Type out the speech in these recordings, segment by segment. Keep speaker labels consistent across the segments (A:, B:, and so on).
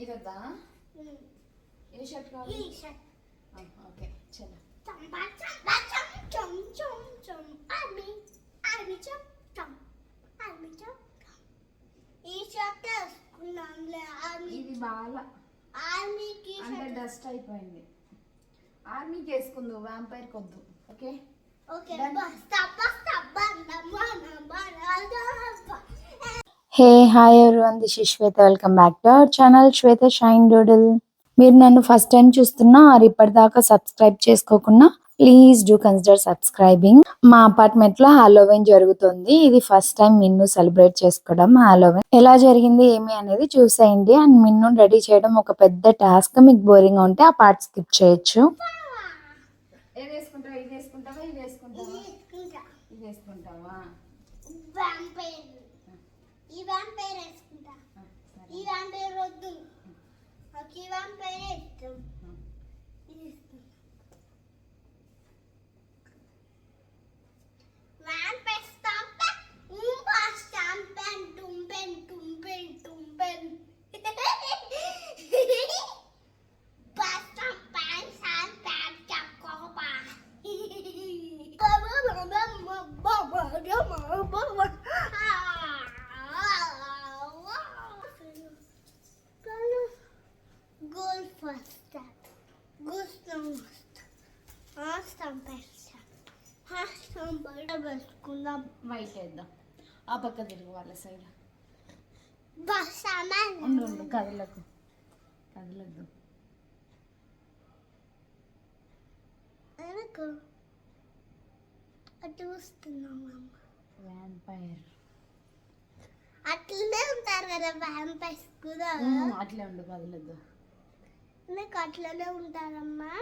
A: ఇదొద్దా? ఏ shirt
B: ఈ
A: కావాలి okay చలో. ఇది బాగా
B: ఆర్మీకి
A: అంటే డస్ట్ అయిపోయింది. ఆర్మీకి వేసుకుందు వ్యాంపైర్ కొద్దు ఓకే?
B: Okay
A: Done.
B: బస్తా బస్తా బంద మన మన
C: hey hi everyone this is Shweta. Welcome back to our channel Shweta shine doodle మీరు నన్ను ఫస్ట్ టైం చూస్తున్నా ఆర్ ఇప్పటిదాకా సబ్స్క్రైబ్ చేసుకోకుండా ప్లీజ్ డూ కన్సిడర్ సబ్స్క్రైబింగ్ మా అపార్ట్మెంట్లో హాలోవెన్ జరుగుతుంది. ఇది ఫస్ట్ టైం మిన్ను సెలబ్రేట్ చేసుకోవడం హాలోవెన్ ఎలా జరిగింది ఏమి అనేది చూసేయండి. అండ్ మిన్ను రెడీ చేయడం ఒక పెద్ద టాస్క్ మీకు బోరింగ్ ఉంటే ఆ పార్ట్ స్కిప్ చేయొచ్చు
A: ఏది వేసుకుంటావా ఇది వేసుకుంటావా ఇది వేసుకుంటావా
B: ఇంకా
A: ఇది వేసుకుంటావా
B: వ్యాంపైర్ ఈ వ్యాంపైర్ వేసుకుంటా
A: ఆ, సరే
B: ఈ వ్యాంపైర్ వద్దు నాకు ఈ వ్యాంపైర్ ఇష్టం ఇది ఇష్టం వ్యాంపైర్ స్టాంప్ ఉంపా స్టాంపెన్ టుంపెన్ టుంపెన్ టుంపెన్ Basta pensan tak coba. Gol första. Gusto måste. Hastan bästa. Hastan bara väskundan.
A: వేద్దాం ఆ పక్క తిరుగు వాళ్ళ సైడ్ ఉండు కదలకు కదలద్దు.
B: అటు
A: వ్యాంపైర్
B: అట్లనే ఉంటారు కదా వ్యాంపైర్స్ కూడా.
A: అట్లే ఉండు కదలద్దు.
B: నీకు అట్లనే ఉంటారమ్మా?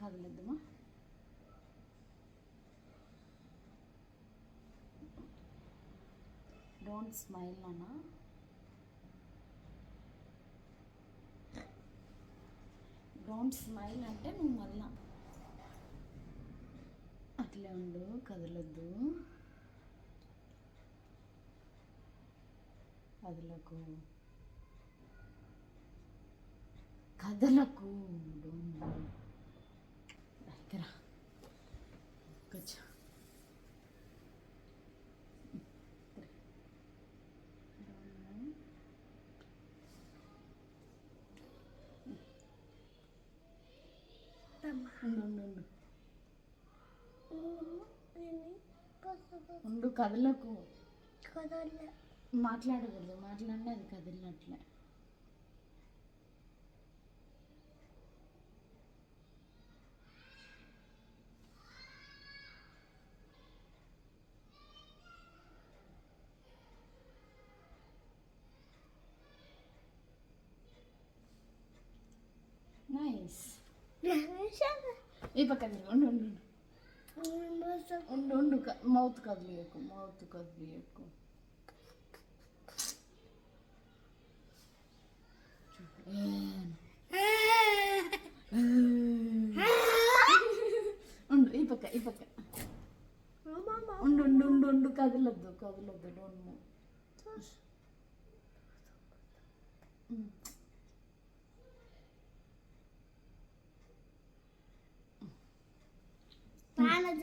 A: కదలద్దుమా డోంట్ స్మైల్ నానా డోంట్ స్మైల్ అంటే నువ్వు మళ్ళా. అట్లే ఉండు కదలొద్దు. కదలకు. కదలకు. డోంట్ దగ్గర కూర్చో ఉండు ఉండు కదలకు మాట్లాడకూడదు మాట్లాడినా అది కదిలినట్లే ఈ పక్కన తిరుగు. ఉండు ఉండు ఉండు. ఉండు ఉండు క- మౌత్ కదిలియకు మౌత్ కదిలియకు ఉండు ఈ పక్క ఈ పక్క ఉండు ఉండు ఉండు ఉండు కదలొద్దు కదలొద్దు డోంట్ మూవ్
B: నాన్న చూపిస్తామా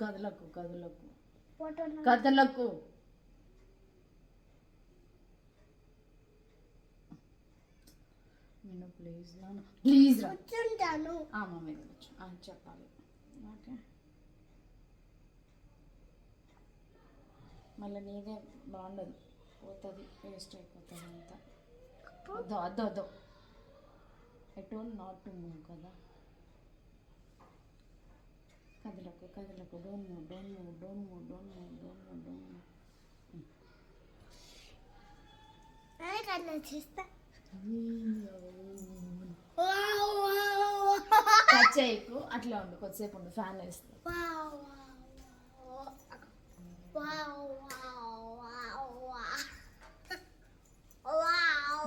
A: కదలకు కదలకు. కదలకు. నేను ప్లీజ్ నాన్న ప్లీజ్
B: కూర్చుంటాను.
A: మమ్మీ కూర్చో. చెప్పాలి. ఓకే. మళ్ళీ నీదే బాగుండదు. పోతుంది వేస్ట్ అయిపోతుంది అంతా. వద్దు వద్దు వద్దు I told not to move కదా. కదలకు కదలకు don't move don't move don't move don't move don't move don't move
B: అదే కట్లా చేస్తా
A: టచ్ చేయకు అట్లా ఉండు కొద్దిసేపు ఉండు ఫ్యాన్ వేస్తా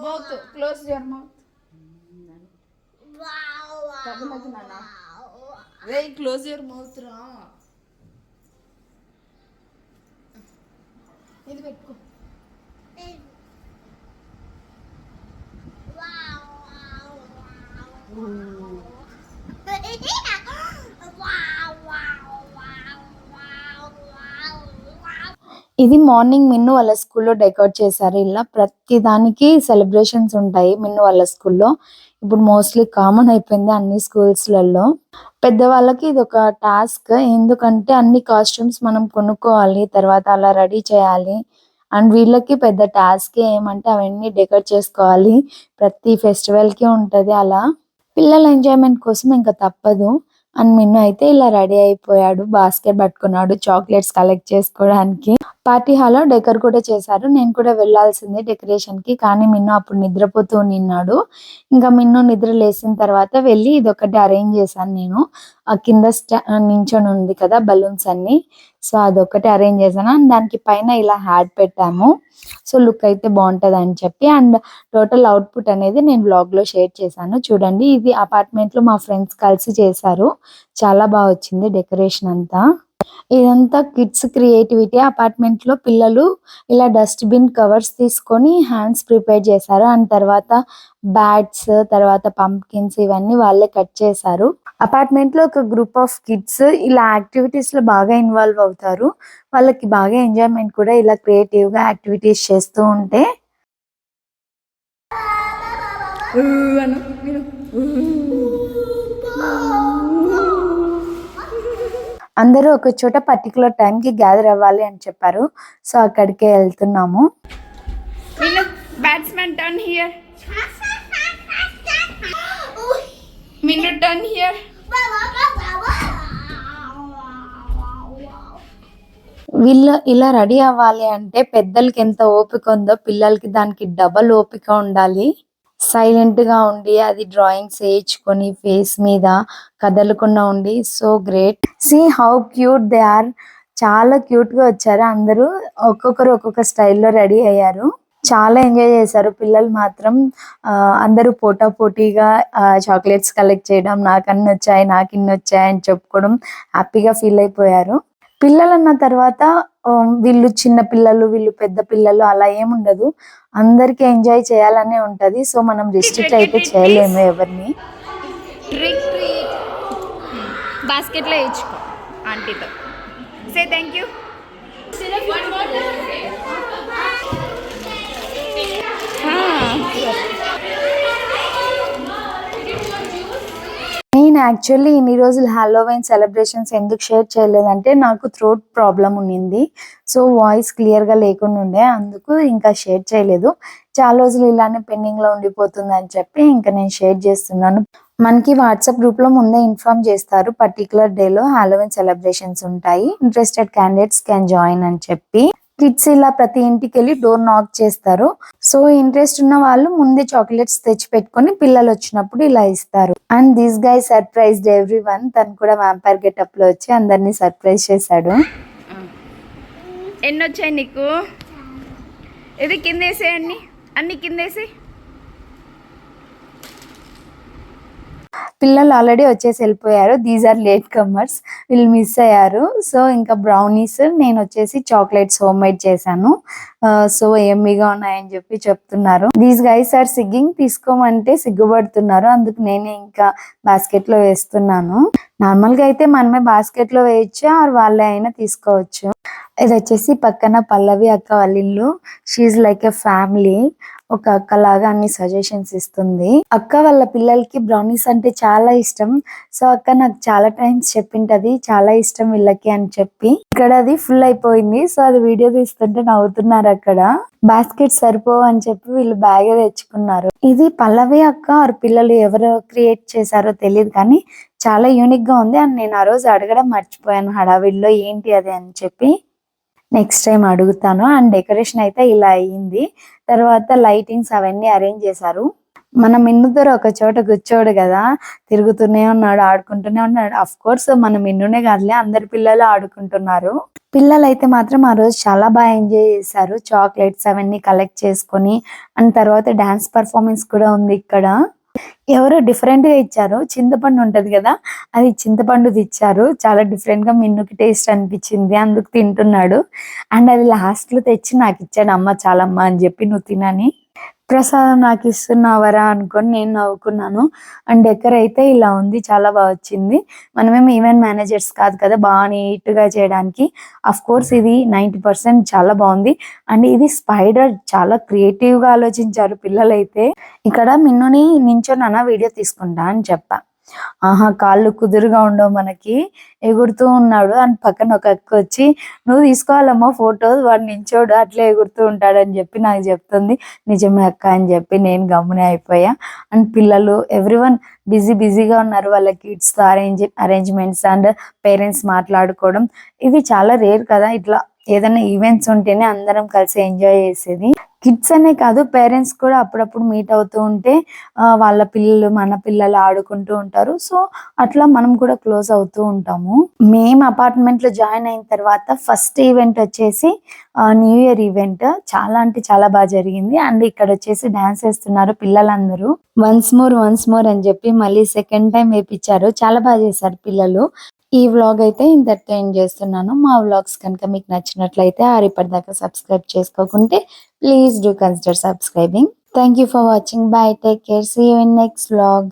A: మౌత్ క్లోజ్ యువర్ మౌత్ కదలదు నాన్న రే క్లోజ్ యువర్ మౌత్ రా. ఇది పెట్టుకో.
C: ఇది మార్నింగ్ మిన్ను వాళ్ళ స్కూల్లో డెకరేట్ చేశారు. ఇలా ప్రతిదానికి సెలబ్రేషన్స్ ఉంటాయి మిన్ను వాళ్ళ స్కూల్లో. ఇప్పుడు మోస్ట్లీ కామన్ అయిపోయింది అన్ని స్కూల్స్లలో పెద్దవాళ్ళకి ఇది ఒక టాస్క్ ఎందుకంటే అన్ని కాస్ట్యూమ్స్ మనం కొనుక్కోవాలి తర్వాత అలా రెడీ చేయాలి. అండ్ వీళ్ళకి పెద్ద టాస్క్ ఏమంటే అవన్నీ డెకరేట్ చేసుకోవాలి. ప్రతి ఫెస్టివల్కి ఉంటది అలా. పిల్లల ఎంజాయ్మెంట్ కోసం ఇంకా తప్పదు. అండ్ మిన్ను అయితే ఇలా రెడీ అయిపోయాడు బాస్కెట్ పట్టుకున్నాడు చాక్లెట్స్ కలెక్ట్ చేసుకోవడానికి. పార్టీ హాల్లో డెకర్ కూడా చేశారు. నేను కూడా వెళ్ళాల్సిందే డెకరేషన్కి. కానీ మిన్ను అప్పుడు నిద్రపోతూ నిన్నాడు. ఇంకా మిన్ను నిద్ర లేసిన తర్వాత వెళ్ళి ఇది ఒకటి అరేంజ్ చేశాను నేను. ఆ కింద స్టా నించొని ఉంది కదా బలూన్స్ అన్ని. సో అదొకటి అరేంజ్ చేశాను. అండ్ దానికి పైన ఇలా హ్యాడ్ పెట్టాము. సో లుక్ అయితే బాగుంటది అని చెప్పి. అండ్ టోటల్ అవుట్పుట్ అనేది నేను బ్లాగ్లో షేర్ చేశాను. చూడండి ఇది అపార్ట్మెంట్లో మా ఫ్రెండ్స్ కలిసి చేశారు. చాలా బాగా వచ్చింది డెకరేషన్ అంతా. ఇదంతా కిడ్స్ క్రియేటివిటీ. అపార్ట్మెంట్లో పిల్లలు ఇలా డస్ట్ బిన్ కవర్స్ తీసుకొని హ్యాండ్స్ ప్రిపేర్ చేశారు. అండ్ తర్వాత బ్యాట్స్ తర్వాత పంప్కిన్స్ ఇవన్నీ వాళ్ళే కట్ చేశారు. అపార్ట్మెంట్లో ఒక గ్రూప్ ఆఫ్ కిడ్స్ ఇలా యాక్టివిటీస్లో బాగా ఇన్వాల్వ్ అవుతారు. వాళ్ళకి బాగా ఎంజాయ్మెంట్ కూడా ఇలా క్రియేటివ్గా యాక్టివిటీస్ చేస్తూ ఉంటే. అందరూ ఒక చోట పర్టికులర్ టైం కి గ్యాదర్ అవ్వాలి అని చెప్పారు. సో అక్కడికే వెళ్తున్నాము.
A: Minnu batsmen turn here Minnu turn here
C: వీళ్ళు ఇలా రెడీ అవ్వాలి అంటే పెద్దలకి ఎంత ఓపిక ఉందో పిల్లలకి దానికి డబల్ ఓపిక ఉండాలి. సైలెంట్గా ఉండి అది డ్రాయింగ్స్ వేయించుకొని ఫేస్ మీద కదలకుండా ఉండి so great. See how cute they are. చాలా క్యూట్గా వచ్చారు. అందరూ ఒక్కొక్కరు ఒక్కొక్క స్టైల్లో రెడీ అయ్యారు. చాలా ఎంజాయ్ చేశారు. పిల్లలు మాత్రం అందరూ పోటా పోటీగా చాక్లెట్స్ కలెక్ట్ చేయడం నాకు అన్ని వచ్చాయి నాకు ఇన్ని వచ్చాయి అని చెప్పుకోవడం హ్యాపీగా ఫీల్ అయిపోయారు. పిల్లలు అన్న తర్వాత వీళ్ళు చిన్న పిల్లలు వీళ్ళు పెద్ద పిల్లలు అలా ఏముండదు అందరికి ఎంజాయ్ చేయాలనే ఉంటది. సో మనం రిస్ట్రిక్ట్ అయితే చేయలేము ఎవరిని.
A: బాస్కెట్లో వేయించుకో ఆంటీతో సే థ్యాంక్ యూ
C: యాక్చువల్లీ ఇన్ని రోజులు హాలోవైన్ సెలబ్రేషన్స్ ఎందుకు షేర్ చేయలేదంటే నాకు థ్రోట్ ప్రాబ్లం ఉన్నింది. సో వాయిస్ క్లియర్గా లేకుండా ఉండే అందుకు ఇంకా షేర్ చేయలేదు. చాలా రోజులు ఇలానే పెండింగ్లో ఉండిపోతుంది అని చెప్పి ఇంకా నేను షేర్ చేస్తున్నాను. మనకి వాట్సాప్ గ్రూప్లో ముందే ఇన్ఫార్మ్ చేస్తారు పర్టికులర్ డే లో హాలోవైన్ సెలబ్రేషన్స్ ఉంటాయి. ఇంట్రెస్టెడ్ క్యాండిడేట్స్ క్యాన్ జాయిన్ అని చెప్పి. కిడ్స్ ఇలా ప్రతి ఇంటికి వెళ్ళి డోర్ నాక్ చేస్తారు. సో ఇంట్రెస్ట్ ఉన్న వాళ్ళు ముందే చాక్లెట్స్ తెచ్చి పెట్టుకొని పిల్లలు వచ్చినప్పుడు ఇలా ఇస్తారు. And this guy surprise everyone తను కూడా వ్యాంపైర్ గెటప్లో వచ్చి అందరినీ సర్ప్రైజ్ చేశాడు.
A: ఎన్ని వచ్చాయి నీకు? ఇది కిందేసే అన్ని. అన్ని కిందేసి
C: పిల్లలు ఆల్రెడీ వచ్చేసి వెళ్ళిపోయారు. దీస్ ఆర్ లేట్ కమర్స్ వీళ్ళు మిస్ అయ్యారు. సో ఇంకా బ్రౌనీస్ నేను వచ్చేసి చాక్లెట్స్ హోమ్ మేడ్ చేశాను uh, సో ఎమ్మిగా ఉన్నాయని చెప్పి చెప్తున్నారు. దీస్ గైస్ ఆర్ సిగ్గింగ్ తీసుకోమంటే సిగ్గుపడుతున్నారు. అందుకు నేనే ఇంకా బాస్కెట్లో వేస్తున్నాను. నార్మల్గా అయితే మనమే బాస్కెట్లో వేయచ్చు ఆర్ వాళ్ళే అయినా తీసుకోవచ్చు. ఇది వచ్చేసి పక్కన పల్లవి అక్క వాళ్ళ ఇల్లు. షీఈ్ లైక్ ఎ ఫ్యామిలీ ఒక అక్క లాగా అన్ని సజెషన్స్ ఇస్తుంది. అక్క వాళ్ళ పిల్లలకి బ్రౌనీస్ అంటే చాలా ఇష్టం. సో అక్క నాకు చాలా టైమ్స్ చెప్పింటది చాలా ఇష్టం వీళ్ళకి అని చెప్పి. ఇక్కడ అది ఫుల్ అయిపోయింది. సో అది వీడియో తీస్తుంటే నవ్వుతున్నారు అక్కడ. బాస్కెట్ సరిపోవు అని చెప్పి వీళ్ళు బ్యాగ్ తెచ్చుకున్నారు. ఇది పల్లవి అక్క ఆరు పిల్లలు ఎవరు క్రియేట్ చేశారో తెలియదు కానీ చాలా యూనిక్గా ఉంది. అండ్ నేను ఆ రోజు అడగడం మర్చిపోయాను హడావిడిలో ఏంటి అది అని చెప్పి. నెక్స్ట్ టైం అడుగుతాను. అండ్ డెకరేషన్ అయితే ఇలా అయ్యింది తర్వాత లైటింగ్స్ అవన్నీ అరేంజ్ చేశారు. మనం మిన్నుద్దరు ఒక చోట కూర్చోడు కదా. తిరుగుతూనే ఉన్నాడు ఆడుకుంటూనే ఉన్నాడు. అఫ్ కోర్స్ మనం మిన్నునే కాదులే అందరి పిల్లలు ఆడుకుంటున్నారు. పిల్లలు అయితే మాత్రం ఆ రోజు చాలా బాగా ఎంజాయ్ చేశారు. చాక్లెట్స్ అవన్నీ కలెక్ట్ చేసుకొని అండ్ తర్వాత డాన్స్ పర్ఫార్మెన్స్ కూడా ఉంది ఇక్కడ. ఎవరో డిఫరెంట్గా ఇచ్చారు. చింతపండు ఉంటది కదా అది చింతపండుది ఇచ్చారు చాలా డిఫరెంట్గా మిన్నుకి టేస్ట్ అనిపించింది అందుకు తింటున్నాడు. అండ్ అది లాస్ట్లో తెచ్చి నాకు ఇచ్చాడు అమ్మ చాలమ్మ అని చెప్పి నువ్వు తినని. ప్రసాదం నాకు ఇస్తున్నావరా అనుకొని నేను నవ్వుకున్నాను. అండ్ డెకర్ అయితే ఇలా ఉంది చాలా బాగా వచ్చింది. మనమేం ఈవెంట్ మేనేజర్స్ కాదు కదా బాగా నీట్గా చేయడానికి. అఫ్ కోర్స్ ఇది నైంటీ పర్సెంట్ చాలా బాగుంది. అండ్ ఇది స్పైడర్ చాలా క్రియేటివ్గా ఆలోచించారు పిల్లలైతే. ఇక్కడ మిన్నుని నించోనన్నా వీడియో తీసుకుంటా అని చెప్పా. ఆహా కాళ్ళు కుదురుగా ఉండవు మనకి. ఎగురుతూ ఉన్నాడు. అని పక్కన ఒక అక్క వచ్చి నువ్వు తీసుకోవాలమ్మా ఫోటో వాడు నించోడు అట్లే ఎగురుతూ ఉంటాడు అని చెప్పి నాకు చెప్తుంది. నిజమే అక్క అని చెప్పి నేను గమ్మునే అయిపోయా. అండ్ పిల్లలు ఎవ్రీ వన్ బిజీ బిజీగా ఉన్నారు వాళ్ళ kids arrange arrangements and parents మాట్లాడుకోవడం. ఇది చాలా రేర్ కదా ఇట్లా ఏదైనా ఈవెంట్స్ ఉంటేనే అందరం కలిసి ఎంజాయ్ చేసేది. కిడ్స్ అనే కాదు పేరెంట్స్ కూడా అప్పుడప్పుడు మీట్ అవుతూ ఉంటే వాళ్ళ పిల్లలు మన పిల్లలు ఆడుకుంటూ ఉంటారు. సో అట్లా మనం కూడా క్లోజ్ అవుతూ ఉంటాము. మేము అపార్ట్మెంట్లో జాయిన్ అయిన తర్వాత ఫస్ట్ ఈవెంట్ వచ్చేసి న్యూ ఇయర్ ఈవెంట్ చాలా అంటే చాలా బాగా జరిగింది. అండ్ ఇక్కడ వచ్చేసి డాన్స్ వేస్తున్నారు పిల్లలందరూ. వన్స్ మోర్ వన్స్ మోర్ అని చెప్పి మళ్ళీ సెకండ్ టైం వేపించారు. చాలా బాగా చేశారు పిల్లలు. ఈ వ్లాగ్ అయితే ఇంతటితో ఎండ్ చేస్తున్నాను. మా వ్లాగ్స్ కనుక మీకు నచ్చినట్లయితే ఆ subscribe చేసుకోకుంటే please do consider subscribing thank you for watching bye take care see you in next vlog